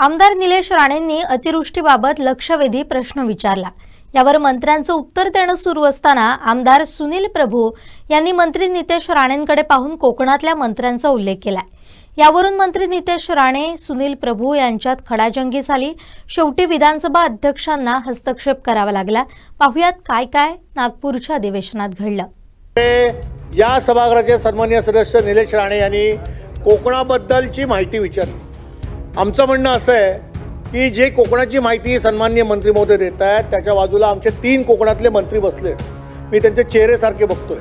आमदार निलेश राणेंनी अतिवृष्टीबाबत लक्षवेधी प्रश्न विचारला. यावर मंत्र्यांचं उत्तर देणं सुरू असताना आमदार सुनील प्रभू यांनी मंत्री नितेश राणेंकडे पाहून कोकणातल्या मंत्र्यांचा उल्लेख केलाय. यावरून मंत्री नितेश राणे सुनील प्रभू यांच्यात खडाजंगी झाली. शेवटी विधानसभा अध्यक्षांना हस्तक्षेप करावा लागला. पाहुयात काय काय नागपूरच्या अधिवेशनात घडलं. या सभागृहाचे सन्मान्य सदस्य निलेश राणे यांनी कोकणाबद्दलची माहिती विचारली. आमचं म्हणणं असं आहे की जे कोकणाची माहिती सन्मान्य मंत्री महोदय देत आहेत त्याच्या बाजूला आमचे तीन कोकणातले मंत्री बसलेत. मी त्यांचे चेहरेसारखे बघतोय.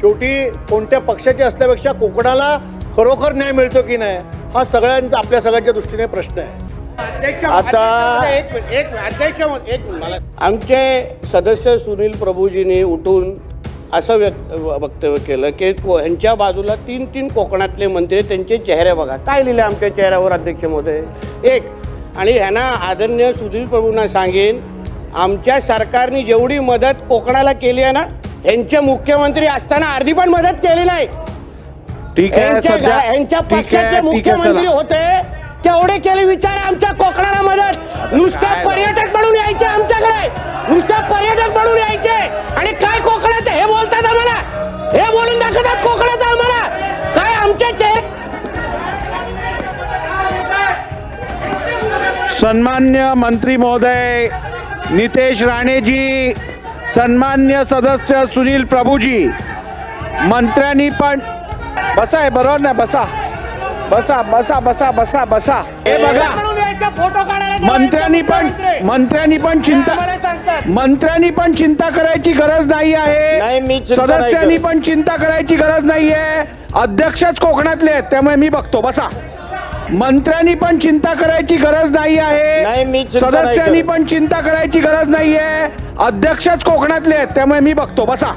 शेवटी कोणत्या पक्षाचे असल्यापेक्षा कोकणाला खरोखर न्याय मिळतो की नाही हा सगळ्यांचा आपल्या सगळ्यांच्या दृष्टीने प्रश्न आहे. आता एक मिनिट, एक मिनिट, अध्यक्ष महोदय, एक मिनिट मला आमचे सदस्य सुनील प्रभूजींनी उठून असं व्यक्त वक्तव्य केलं की को- ह्यांच्या बाजूला तीन तीन कोकणातले मंत्री त्यांचे चेहरे बघा. काय लिहिले आमच्या चेहऱ्यावर अध्यक्ष महोदय? एक आणि ह्यांना आदरणीय सुनील प्रभूंना सांगेन आमच्या सरकारने जेवढी मदत कोकणाला केली आहे ना ह्यांचे मुख्यमंत्री असताना अर्धी पण मदत केली नाही. ठीक आहे यांच्या सध्या घरा- यांच्या ठीक आहे, पक्षाचे मुख्यमंत्री. होते तेवढे केले विचार आमच्या कोकणाला मदत. नुसते पर्यटक म्हणून यायचे आमच्याकडे. नुसते पर्यटक म्हणून यायचे. आणि काय सन्मान्य मंत्री महोदय नितेश राणेजी सन्मान्य सदस्य सुनील प्रभूजी मंत्र्यांनी पण बसा आहे बरोबर नाही बसा. बसा बसा बसा बसा बसा. हे बघा. मंत्र्यांनी पण. मंत्र्यांनी. पण चिंता. मंत्र्यांनी पण चिंता करायची गरज नाही आहे. सदस्यांनी. पण चिंता करायची गरज नाही आहे. अध्यक्षच कोकणातले आहेत त्यामुळे मी बघतो. बसा. मंत्र्यांनी पण चिंता करायची गरज नाही नाही, आहे मी चिंता नाही सदस्यांनी करत. पण चिंता करायची गरज नाही आहे. अध्यक्षच कोकणातले आहेत त्यामुळे मी बघतो. बसा.